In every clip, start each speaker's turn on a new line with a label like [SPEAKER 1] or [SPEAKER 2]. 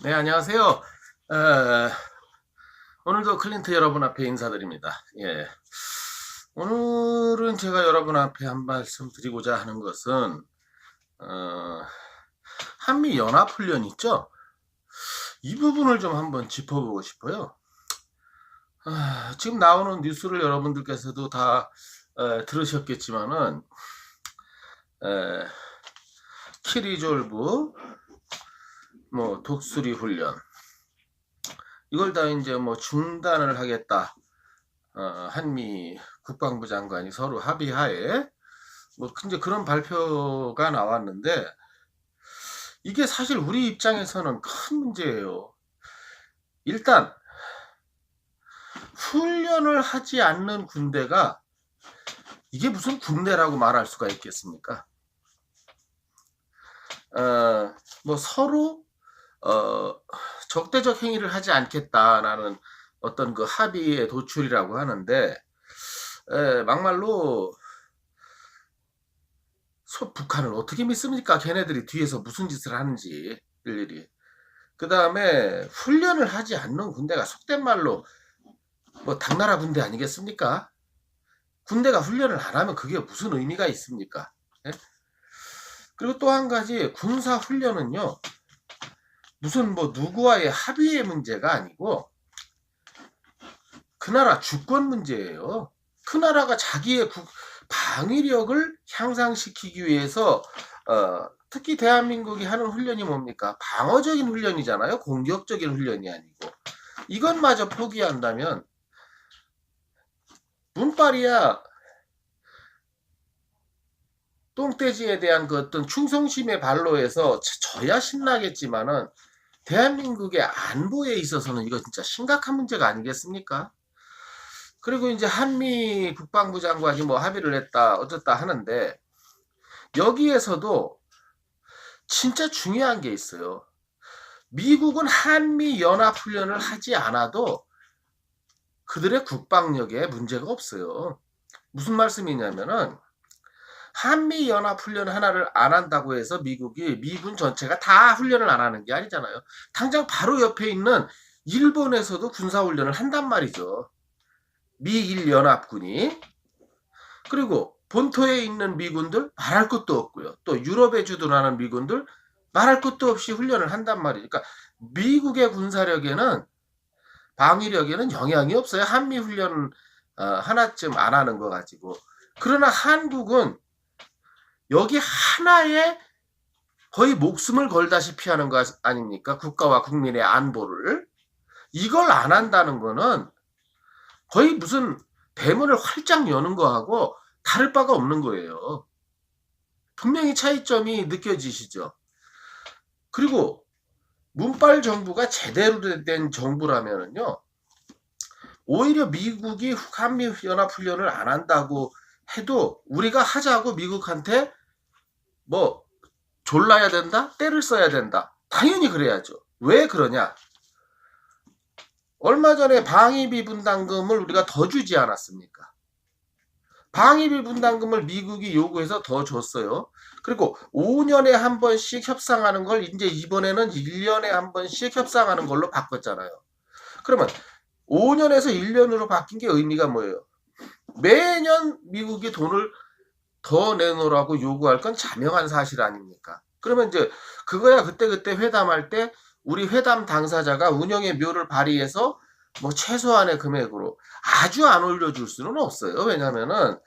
[SPEAKER 1] 네, 안녕하세요. 어, 오늘도 클린트 여러분 앞에 인사드립니다. 예. 오늘은 제가 여러분 앞에 한 말씀 드리고자 하는 것은, 어, 한미 연합훈련 있죠? 이 부분을 좀 한번 짚어보고 싶어요. 아, 지금 나오는 뉴스를 여러분들께서도 다 어, 들으셨겠지만은, 에, 키리졸브, 뭐 독수리 훈련 이걸 다 이제 뭐 중단을 하겠다. 어, 한미 국방부 장관이 서로 합의하에 뭐 이제 그런 발표가 나왔는데 이게 사실 우리 입장에서는 큰 문제예요. 일단 훈련을 하지 않는 군대가 이게 무슨 군대라고 말할 수가 있겠습니까? 어, 뭐 서로 어, 적대적 행위를 하지 않겠다라는 어떤 그 합의의 도출이라고 하는데 에, 막말로 소, 북한을 어떻게 믿습니까? 걔네들이 뒤에서 무슨 짓을 하는지 일일이. 그 다음에 훈련을 하지 않는 군대가 속된 말로 뭐 당나라 군대 아니겠습니까? 군대가 훈련을 안 하면 그게 무슨 의미가 있습니까? 예? 그리고 또 한 가지 군사 훈련은요 무슨 뭐 누구와의 합의의 문제가 아니고 그 나라 주권 문제예요. 그 나라가 자기의 국, 방위력을 향상시키기 위해서 어, 특히 대한민국이 하는 훈련이 뭡니까? 방어적인 훈련이잖아요. 공격적인 훈련이 아니고 이것마저 포기한다면 문빨이야 똥돼지에 대한 그 어떤 충성심의 발로에서 져야 신나겠지만은 대한민국의 안보에 있어서는 이거 진짜 심각한 문제가 아니겠습니까? 그리고 이제 한미 국방부 장관이 뭐 합의를 했다 어쨌다 하는데 여기에서도 진짜 중요한 게 있어요. 미국은 한미 연합 훈련을 하지 않아도 그들의 국방력에 문제가 없어요. 무슨 말씀이냐면은 한미 연합 훈련 하나를 안 한다고 해서 미국이 미군 전체가 다 훈련을 안 하는 게 아니잖아요. 당장 바로 옆에 있는 일본에서도 군사 훈련을 한단 말이죠. 미일 연합군이 그리고 본토에 있는 미군들 말할 것도 없고요. 또 유럽에 주둔하는 미군들 말할 것도 없이 훈련을 한단 말이죠. 그러니까 미국의 군사력에는 방위력에는 영향이 없어요. 한미 훈련 어, 하나쯤 안 하는 거 가지고. 그러나 한국은 여기 하나에 거의 목숨을 걸다시피 하는 거 아닙니까? 국가와 국민의 안보를. 이걸 안 한다는 거는 거의 무슨 대문을 활짝 여는 거하고 다를 바가 없는 거예요. 분명히 차이점이 느껴지시죠? 그리고 문빨 정부가 제대로 된 정부라면은요, 오히려 미국이 한미 연합 훈련을 안 한다고 해도 우리가 하자고 미국한테 뭐 졸라야 된다? 때를 써야 된다. 당연히 그래야죠. 왜 그러냐? 얼마 전에 방위비 분담금을 우리가 더 주지 않았습니까? 방위비 분담금을 미국이 요구해서 더 줬어요. 그리고 5년에 한 번씩 협상하는 걸 이제 이번에는 1년에 한 번씩 협상하는 걸로 바꿨잖아요. 그러면 5년에서 1년으로 바뀐 게 의미가 뭐예요? 매년 미국이 돈을 더 내놓으라고 요구할 건 자명한 사실 아닙니까? 그러면 이제 그거야 그때그때 회담할 때 우리 회담 당사자가 운영의 묘를 발휘해서 뭐 최소한의 금액으로 아주 안 올려줄 수는 없어요. 왜냐면은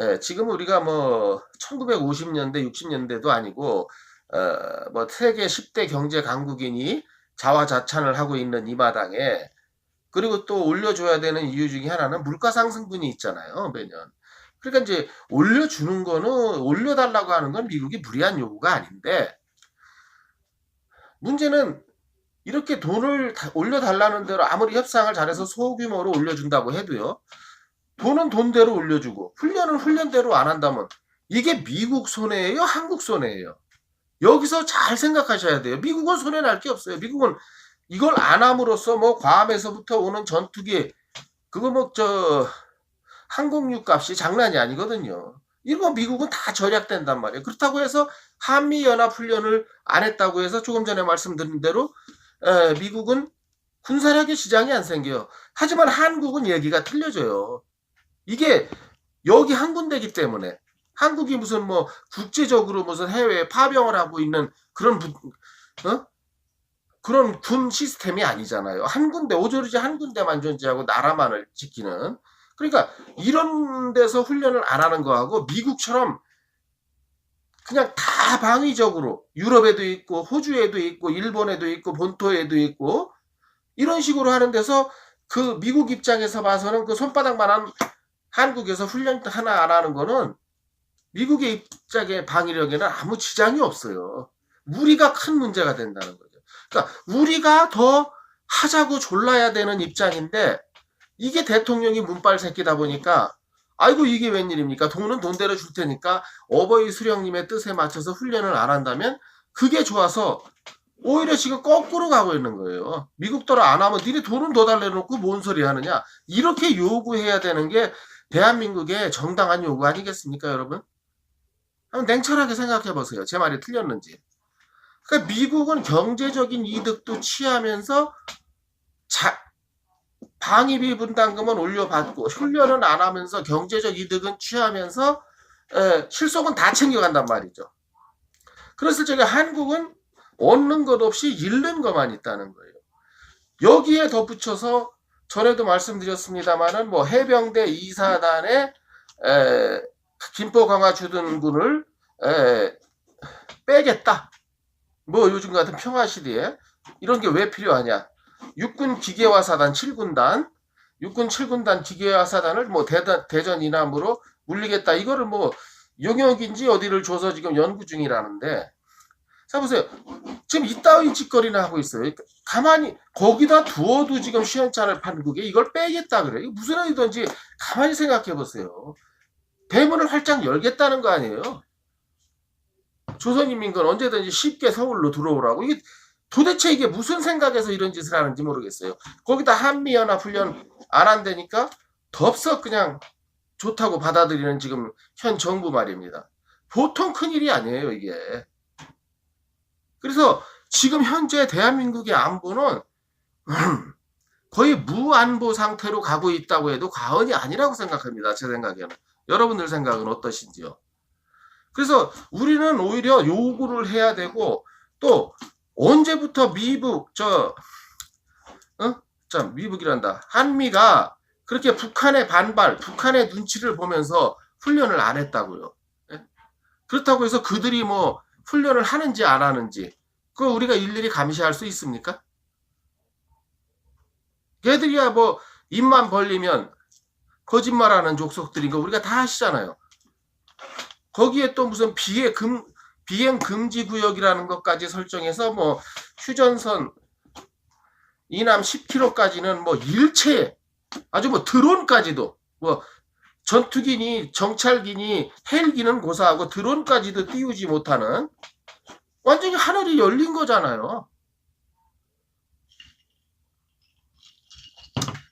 [SPEAKER 1] 예, 지금 우리가 뭐 1950년대, 60년대도 아니고 어, 뭐 세계 10대 경제 강국인이 자화자찬을 하고 있는 이 마당에 그리고 또 올려줘야 되는 이유 중에 하나는 물가 상승분이 있잖아요, 매년. 그러니까 이제 올려주는 거는 올려달라고 하는 건 미국이 무리한 요구가 아닌데 문제는 이렇게 돈을 올려달라는 대로 아무리 협상을 잘해서 소규모로 올려준다고 해도요. 돈은 돈대로 올려주고 훈련은 훈련대로 안 한다면 이게 미국 손해예요? 한국 손해예요? 여기서 잘 생각하셔야 돼요. 미국은 손해 날 게 없어요. 미국은 이걸 안 함으로써 뭐 괌에서부터 오는 전투기 그거 뭐저 항공유 값이 장난이 아니거든요. 이거 미국은 다 절약된단 말이에요. 그렇다고 해서 한미 연합 훈련을 안 했다고 해서 조금 전에 말씀드린 대로 에, 미국은 군사력의 지장이 안 생겨요. 하지만 한국은 얘기가 틀려져요. 이게 여기 한 군데기 때문에 한국이 무슨 뭐 국제적으로 무슨 해외에 파병을 하고 있는 그런 부, 어? 그런 군 시스템이 아니잖아요. 한 군데 오조리지 한 군데만 존재하고 나라만을 지키는 그러니까 이런 데서 훈련을 안 하는 거하고 미국처럼 그냥 다 방위적으로 유럽에도 있고 호주에도 있고 일본에도 있고 본토에도 있고 이런 식으로 하는 데서 그 미국 입장에서 봐서는 그 손바닥만한 한국에서 훈련 하나 안 하는 거는 미국의 입장의 방위력에는 아무 지장이 없어요. 우리가 큰 문제가 된다는 거죠. 그러니까 우리가 더 하자고 졸라야 되는 입장인데 이게 대통령이 문빨 새끼다 보니까 아이고 이게 웬일입니까? 돈은 돈대로 줄 테니까 어버이 수령님의 뜻에 맞춰서 훈련을 안 한다면 그게 좋아서 오히려 지금 거꾸로 가고 있는 거예요. 미국더러 안 하면 니네 돈은 더 달래놓고 뭔 소리 하느냐? 이렇게 요구해야 되는 게 대한민국의 정당한 요구 아니겠습니까, 여러분? 한번 냉철하게 생각해 보세요. 제 말이 틀렸는지. 그러니까 미국은 경제적인 이득도 취하면서 자, 방위비 분담금은 올려받고 훈련은 안 하면서 경제적 이득은 취하면서 에, 실속은 다 챙겨간단 말이죠. 그랬을 적에 한국은 얻는 것 없이 잃는 것만 있다는 거예요. 여기에 덧붙여서 전에도 말씀드렸습니다만은 뭐 해병대 2사단의 에, 김포 강화 주둔군을 에, 빼겠다. 뭐 요즘 같은 평화 시대에 이런 게 왜 필요하냐? 육군 기계화 사단 7군단, 육군 7군단 기계화 사단을 뭐 대전, 대전 이남으로 물리겠다. 이거를 뭐 용역인지 어디를 줘서 지금 연구 중이라는데 자 보세요. 지금 이따위 짓거리나 하고 있어요. 그러니까 가만히 거기다 두어도 지금 시원찮을 판국에 이걸 빼겠다 그래. 이게 무슨 의도인지 가만히 생각해 보세요. 대문을 활짝 열겠다는 거 아니에요. 조선인민군 언제든지 쉽게 서울로 들어오라고. 이게 도대체 이게 무슨 생각에서 이런 짓을 하는지 모르겠어요. 거기다 한미연합 훈련 안 한다니까 덥석 그냥 좋다고 받아들이는 지금 현 정부 말입니다. 보통 큰일이 아니에요, 이게. 그래서 지금 현재 대한민국의 안보는 거의 무안보 상태로 가고 있다고 해도 과언이 아니라고 생각합니다. 제 생각에는. 여러분들 생각은 어떠신지요? 그래서 우리는 오히려 요구를 해야 되고 또 언제부터 미북 저 어? 참 미북이란다. 한미가 그렇게 북한의 반발, 북한의 눈치를 보면서 훈련을 안 했다고요. 예? 그렇다고 해서 그들이 뭐 훈련을 하는지 안 하는지 그거 우리가 일일이 감시할 수 있습니까? 걔들이야 뭐 입만 벌리면 거짓말하는 족속들인 거 우리가 다 아시잖아요. 거기에 또 무슨 비행 금 비행 금지 구역이라는 것까지 설정해서 뭐 휴전선 이남 10km까지는 뭐 일체 아주 뭐 드론까지도 뭐 전투기니 정찰기니 헬기는 고사하고 드론까지도 띄우지 못하는 완전히 하늘이 열린 거잖아요.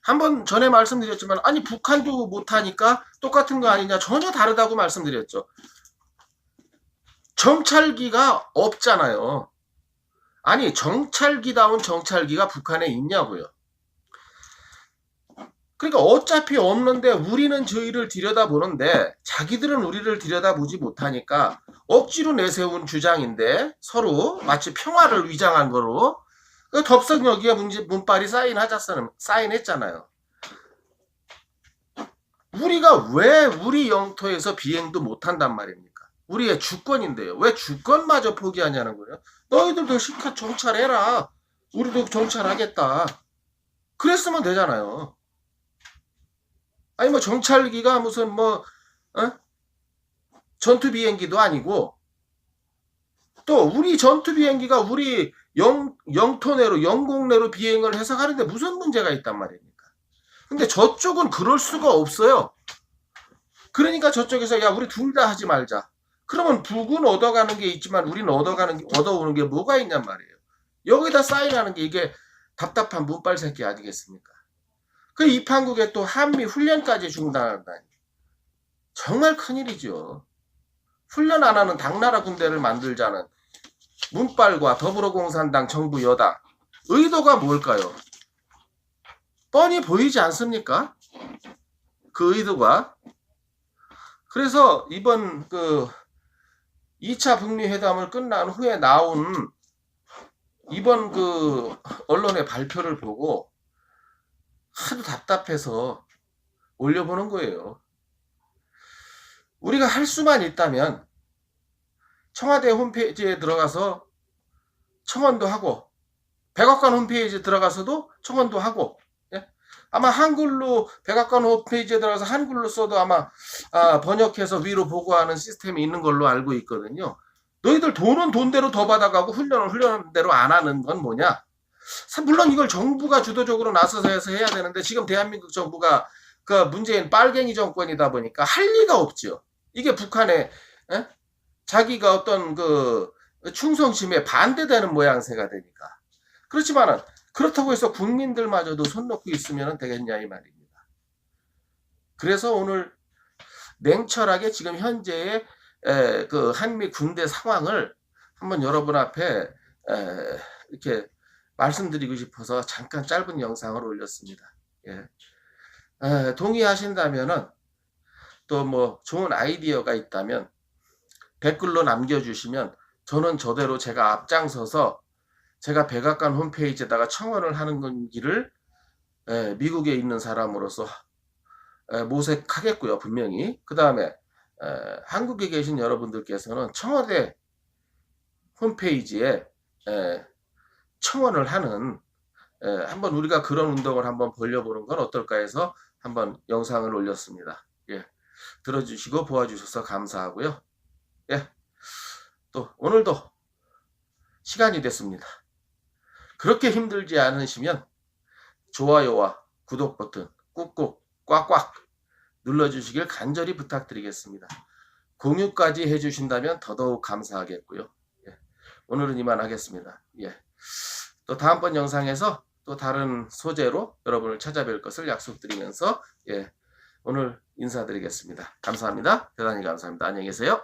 [SPEAKER 1] 한번 전에 말씀드렸지만 아니 북한도 못하니까 똑같은 거 아니냐 전혀 다르다고 말씀드렸죠. 정찰기가 없잖아요. 아니 정찰기다운 정찰기가 북한에 있냐고요. 그러니까 어차피 없는데 우리는 저희를 들여다보는데 자기들은 우리를 들여다보지 못하니까 억지로 내세운 주장인데 서로 마치 평화를 위장한 거로 그 덥석 여기에 문제, 문빨이 사인하자서는 사인했잖아요. 우리가 왜 우리 영토에서 비행도 못한단 말입니까? 우리의 주권인데요. 왜 주권마저 포기하냐는 거예요. 너희들도 실컷 정찰해라. 우리도 정찰하겠다. 그랬으면 되잖아요. 아니 뭐 정찰기가 무슨 뭐 어? 전투 비행기도 아니고 또 우리 전투 비행기가 우리 영, 영토 내로 영공 내로 비행을 해서 가는데 무슨 문제가 있단 말입니까? 근데 저쪽은 그럴 수가 없어요. 그러니까 저쪽에서 야 우리 둘 다 하지 말자. 그러면 북은 얻어가는 게 있지만 우리는 얻어가는 게, 얻어오는 게 뭐가 있냔 말이에요. 여기다 사인하는 게 이게 답답한 문빨 새끼 아니겠습니까? 그 입항국에 또 한미 훈련까지 중단한다니. 정말 큰일이죠. 훈련 안 하는 당나라 군대를 만들자는 문빨과 더불어공산당 정부 여당 의도가 뭘까요? 뻔히 보이지 않습니까? 그 의도가. 그래서 이번 그 2차 북미 회담을 끝난 후에 나온 이번 그 언론의 발표를 보고 하도 답답해서 올려보는 거예요. 우리가 할 수만 있다면 청와대 홈페이지에 들어가서 청원도 하고 백악관 홈페이지에 들어가서도 청원도 하고 예? 아마 한글로 백악관 홈페이지에 들어가서 한글로 써도 아마 아, 번역해서 위로 보고하는 시스템이 있는 걸로 알고 있거든요. 너희들 돈은 돈대로 더 받아가고 훈련은 훈련대로 안 하는 건 뭐냐? 사- 물론 이걸 정부가 주도적으로 나서서 해서 해야 되는데 지금 대한민국 정부가 그 문재인 빨갱이 정권이다 보니까 할 리가 없죠. 이게 북한의 에? 자기가 어떤 그 충성심에 반대되는 모양새가 되니까. 그렇지만은 그렇다고 해서 국민들마저도 손 놓고 있으면 되겠냐 이 말입니다. 그래서 오늘 냉철하게 지금 현재의 에, 그 한미 군대 상황을 한번 여러분 앞에 에, 이렇게 말씀드리고 싶어서 잠깐 짧은 영상을 올렸습니다. 예. 에, 동의하신다면은 또 뭐 좋은 아이디어가 있다면 댓글로 남겨주시면 저는 저대로 제가 앞장서서 제가 백악관 홈페이지에다가 청원을 하는 건지를 에, 미국에 있는 사람으로서 에, 모색하겠고요 분명히 그 다음에 한국에 계신 여러분들께서는 청와대 홈페이지에 에, 청원을 하는 에, 한번 우리가 그런 운동을 한번 벌려보는 건 어떨까 해서 한번 영상을 올렸습니다. 예. 들어주시고 보아주셔서 감사하고요. 예. 또 오늘도 시간이 됐습니다. 그렇게 힘들지 않으시면 좋아요와 구독 버튼 꾹꾹 꽉꽉 눌러주시길 간절히 부탁드리겠습니다. 공유까지 해주신다면 더더욱 감사하겠고요. 예. 오늘은 이만 하겠습니다. 예. 또 다음번 영상에서 또 다른 소재로 여러분을 찾아뵐 것을 약속드리면서 예. 오늘 인사드리겠습니다. 감사합니다. 대단히 감사합니다. 안녕히 계세요.